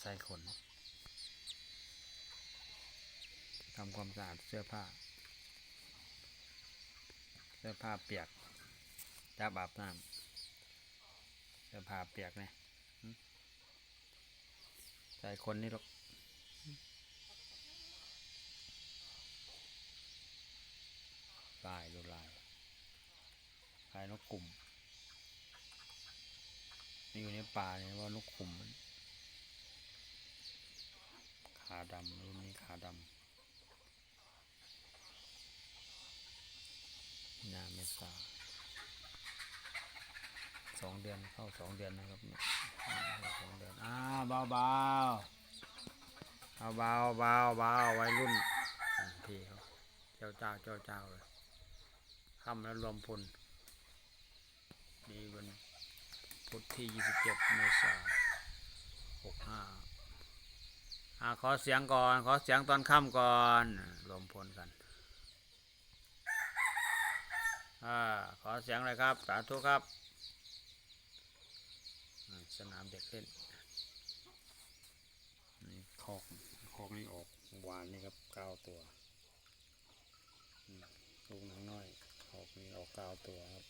ใส่ขนทำความสะอาดเสื้อผ้า เสื้อผ้าเปียกจับาบน้ำเสื้อผ้าเปียกเนี่ยใส่คนนี่หรอกลายดูลายลายนกกลุ่มนี่อยู่ในป่าเนี่ยว่านกขุมมัน ขาดำรุ่นนี้ขาดำหน้าเมษาสองเดือนเข้าสองเดือนนะครับสองเดือนอ้าวเบาเบาเอาเบาเบาเบาไว้รุ่นอืมพี่เขาเจ้าเจ้าเจ้าเจ้าเลยคำแล้วรวมพลนี่วันพุธที่27เมษายน65 อขอเสียงก่อน ขอเสียงตอนค่ำก่อนรวมพลกันอขอเสียงเลยครับ สาธุครับ สนามเด็กเล่นนี่คอกคอกนี่ออกเมื่อวานนี่ครับเก้าตัวลูกหนังน้อยออกนี่ออกเก้าตัวครับ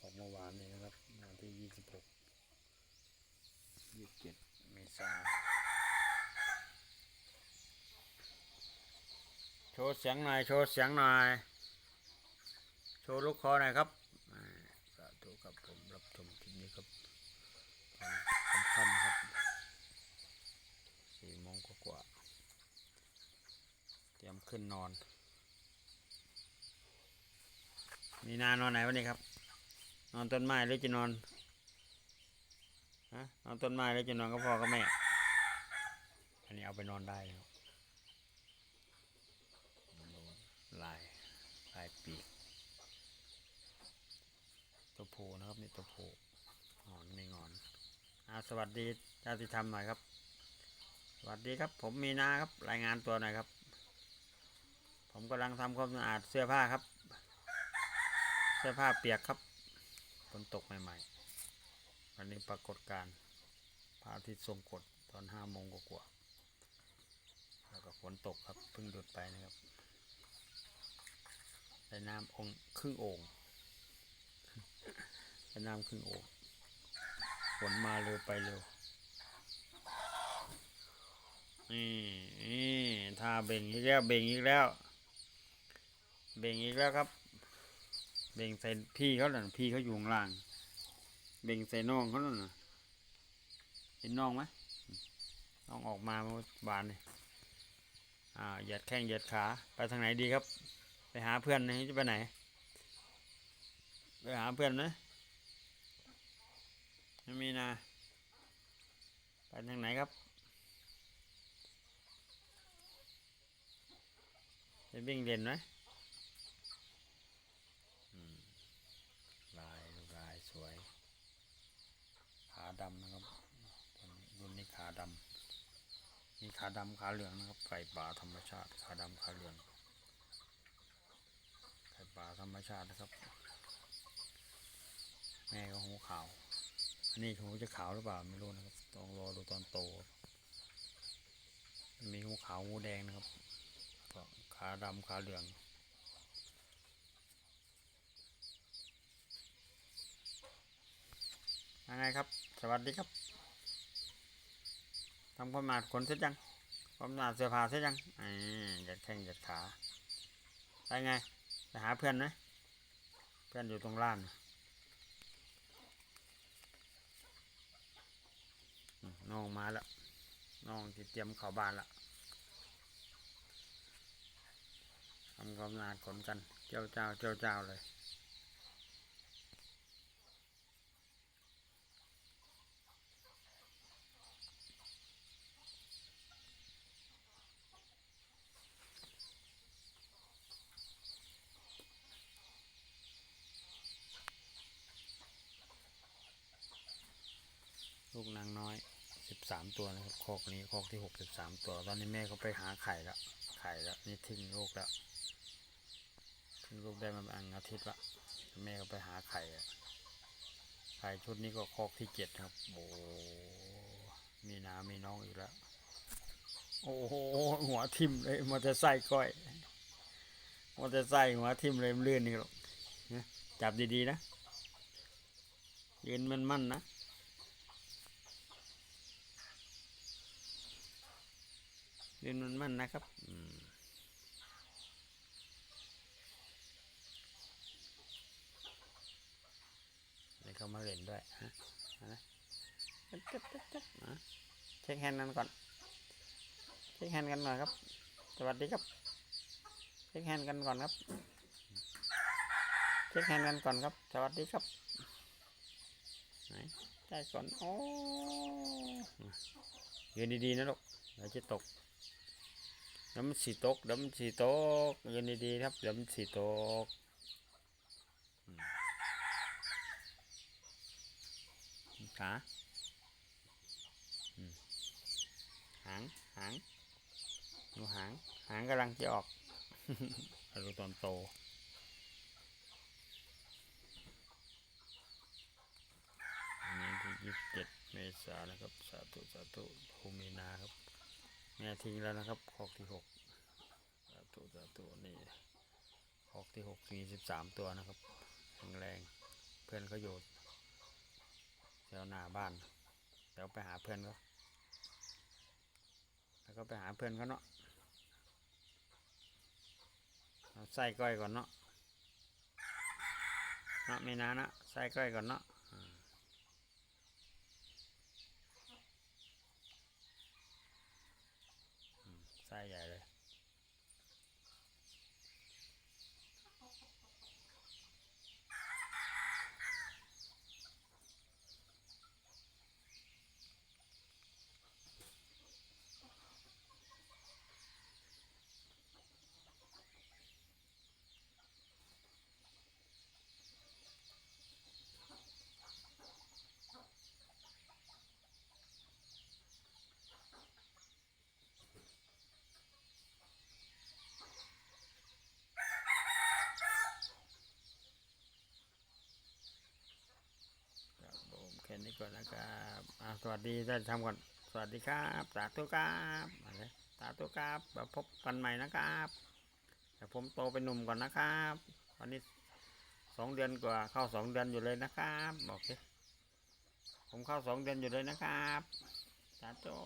ออกเมื่อวานนี้นะครับวันที่ยี่สิบหกยี่สิบเจ็ดเมษา ชว์เสียงหน่อย โชว์เสียงหน่อย โชว์ลูกคอหน่อยครับสาธุครับผมรับชมคลิปนี้ครับตอนค่ำครับสี่โมงกว่าเตรียมขึ้นนอน มีนานอนไหนวันนี้ครับ นอนต้นไม้หรือจะนอนฮะนอนต้นไม้หรือจะนอนกับพ่อกับแม่ อันนี้เอาไปนอนได้ครับลายลายปีก ตัวโพนะครับนี่ตัวโพงอนไม่งอนอาสวัสดีชาติธรรมหน่อยครับ สวัสดีครับ ผมมีนาครับรายงานตัวหน่อยครับ ผมกำลังทำความสะอาดเสื้อผ้าครับ เสื้อผ้าเปียกครับฝนตกใหม่ๆวันนี้ปรากฏการพระอาทิตย์ทรงกฎตอนห้าโมงกว่าๆแล้วก็ฝนตกครับเพิ่งหยุดไปนะครับได้น้ำองค์ครึ่งโอ่ง ได้น้ำครึ่งโอ่งฝนมาเร็วไปเร็วนี่นี่ทาเบ่งอีกแล้ว เบ่งอีกแล้ว เบ่งอีกแล้วครับ เบ่งใส่พี่เขาหน่ะพี่เขาอยู่ข้างล่าง เบ่งใส่น้องเขาหน่ะเห็นน้องไหมน้องออกมาเมื่อวานนี่อ่าเหยียดแข้งเหยียดขาไปทางไหนดีครับ ไปหาเพื่อนนะจะไปไหน ไปหาเพื่อนนะ ไม่มีนะไปทางไหนครับจะวิ่งเล่นไหมลายลายสวย ขาดำนะครับรุ่นนี้ขาดำนี่ขาดำขาเหลืองนะครับ ไก่ป่าธรรมชาติขาดำขาเหลือง ไก่ป่าธรรมชาตินะครับ แม่ก็หูขาวันนี้หูจะขาวหรือเปล่าไม่รู้นะครับต้องรอดูตอนโต มีหูขาวหูแดงนะครับก็ขาดำขาเหลืองยังไงครับ สวัสดีครับทำความสะอาดขนเสร็จยังความสะอาดเสื้อผ้าเสร็จยังอ่าเหยัดแข้งเหยัดขาไปไงไปหาเพื่อนไหมเพื่อนอยู่ตรงล่านอืม น้องมาแล้วน้องที่เตรียมเข้าบานละทำความสะอาดขนกัน เจ้าเจ้าเจ้าเจ้าเลยลูกนางน้อย สิบสามตัวนะครับคอกนี้คอกที่หกสิบสามตัว ตอนนี้แม่เขาไปหาไข่แล้วไข่แล้วนี่ทิ้งลูกแล้วทิ้งลูกได้มาประมาณอาทิตย์ละแม่เขาไปหาไข่อะไข่ชุดนี้ก็คอกที่เจ็ดครับโอ้มีน้ามีน้องอีกแล้วโอ้โหหัวทิ่มเลยมอเตอร์ไซค์ก้อยมอเตอร์ไซค์หัวทิ่มเลยมันลื่อนนี่หรอกจับดีๆนะยืนมันมั่นๆนะ ยืนมันมั่นนะครับอืมให้เขามาเล่นด้วยฮะเอานะจับจับจับจับอะเช็คแฮนด์กันก่อน เช็คแฮนด์กันหน่อยครับ สวัสดีครับ เช็คแฮนด์กันก่อนครับ เช็คแฮนด์กันก่อนครับ สวัสดีครับไหนใจก่อน โอ้ยืนดีๆนะลูกเดี๋ยวจะตก เดี๋ยวมันสีตกเดี๋ยนสีตกยืนดีๆครับเดี๋ยวมันสีตกขาหางหางดูหางหางกำลังจะออกเอาดูตอนโตอันนี้ที่ยี่สิบเจ็ดเมษายนนะครับ สาธุ สาธุภูมินาครับ แม่ทิ้งแล้วนะครับคอกที่หกสาธุสาธุนี่คอกที่หกมีสิบสามตัวนะครับแข็งแรงเพื่อนเขาอยู่แถวหน้าบ้านเดี๋ยวไปหาเพื่อนเขาแล้วก็ไปหาเพื่อนเขาเนาะเอาใส่ก้อยก่อนเนาะเนาะไม่นานนะใส่ก้อยก่อนเนาะ ไส้ใหญ่เลย ครับผมแค่นี้ ก่อนนะครับสวัสดีท่านทำก่อน สวัสดีครับสาธุครับมาเลยสาธุครับมาพบกันใหม่นะครับแต่ผมโตเป็นหนุ่มก่อนนะครับวันนี้สองเดือนกว่าเข้าสองเดือนอยู่เลยนะครับโอเคผมเข้าสองเดือนอยู่เลยนะครับสาธุ